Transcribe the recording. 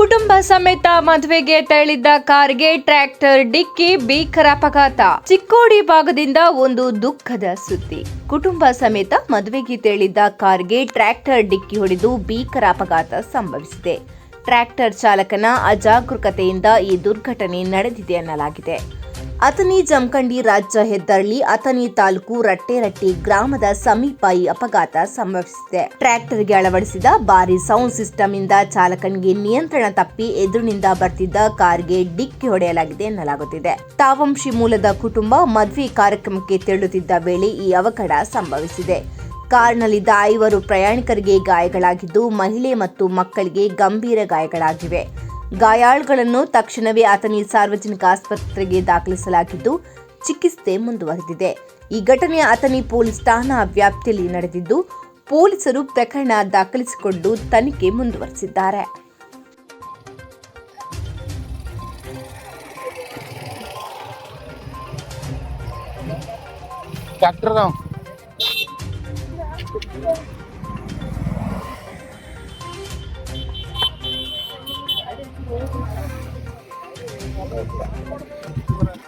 ಕುಟುಂಬ ಸಮೇತ ಮದುವೆಗೆ ತೆರಳಿದ್ದ ಕಾರ್ಗೆ ಟ್ರ್ಯಾಕ್ಟರ್ ಡಿಕ್ಕಿ ಭೀಕರ ಅಪಘಾತ. ಚಿಕ್ಕೋಡಿ ಭಾಗದಿಂದ ಒಂದು ದುಃಖದ ಸುದ್ದಿ. ಕುಟುಂಬ ಸಮೇತ ಮದುವೆಗೆ ತೆರಳಿದ್ದ ಕಾರ್ಗೆ ಟ್ರ್ಯಾಕ್ಟರ್ ಡಿಕ್ಕಿ ಹೊಡೆದು ಭೀಕರ ಅಪಘಾತ ಸಂಭವಿಸಿದೆ. ಟ್ರ್ಯಾಕ್ಟರ್ ಚಾಲಕನ ಅಜಾಗರೂಕತೆಯಿಂದ ಈ ದುರ್ಘಟನೆ ನಡೆದಿದೆ ಎನ್ನಲಾಗಿದೆ ಅಥಣಿ ಜಮಖಂಡಿ ರಾಜ್ಯ ಹೆದ್ದಾರಿ ಅಥಣಿ ತಾಲೂಕು ರಟ್ಟೆರಟ್ಟಿ ಗ್ರಾಮದ ಸಮೀಪ ಈ ಅಪಘಾತ ಸಂಭವಿಸಿದೆ. ಟ್ರ್ಯಾಕ್ಟರ್ಗೆ ಅಳವಡಿಸಿದ ಭಾರಿ ಸೌಂಡ್ ಸಿಸ್ಟಮ್ ಇಂದ ಚಾಲಕನಿಗೆ ನಿಯಂತ್ರಣ ತಪ್ಪಿ ಎದುರಿನಿಂದ ಬರ್ತಿದ್ದ ಕಾರ್ಗೆ ಡಿಕ್ಕಿ ಹೊಡೆಯಲಾಗಿದೆ ಎನ್ನಲಾಗುತ್ತಿದೆ. ತಾವಂಶಿ ಮೂಲದ ಕುಟುಂಬ ಮದ್ವೆ ಕಾರ್ಯಕ್ರಮಕ್ಕೆ ತೆರಳುತ್ತಿದ್ದ ವೇಳೆ ಈ ಅವಘಡ ಸಂಭವಿಸಿದೆ. ಕಾರ್ನಲ್ಲಿದ್ದ ಐವರು ಪ್ರಯಾಣಿಕರಿಗೆ ಗಾಯಗಳಾಗಿದ್ದು, ಮಹಿಳೆ ಮತ್ತು ಮಕ್ಕಳಿಗೆ ಗಂಭೀರ ಗಾಯಗಳಾಗಿವೆ. ಗಾಯಾಳುಗಳನ್ನು ತಕ್ಷಣವೇ ಅಥಣಿ ಸಾರ್ವಜನಿಕ ಆಸ್ಪತ್ರೆಗೆ ದಾಖಲಿಸಲಾಗಿದ್ದು, ಚಿಕಿತ್ಸೆ ಮುಂದುವರೆದಿದೆ. ಈ ಘಟನೆ ಅಥಣಿ ಪೊಲೀಸ್ ಠಾಣಾ ವ್ಯಾಪ್ತಿಯಲ್ಲಿ ನಡೆದಿದ್ದು, ಪೊಲೀಸರು ಪ್ರಕರಣ ದಾಖಲಿಸಿಕೊಂಡು ತನಿಖೆ ಮುಂದುವರೆಸಿದ್ದಾರೆ. ಟ್ರ್ಯಾಕ್ಟರ್ 行ってこない。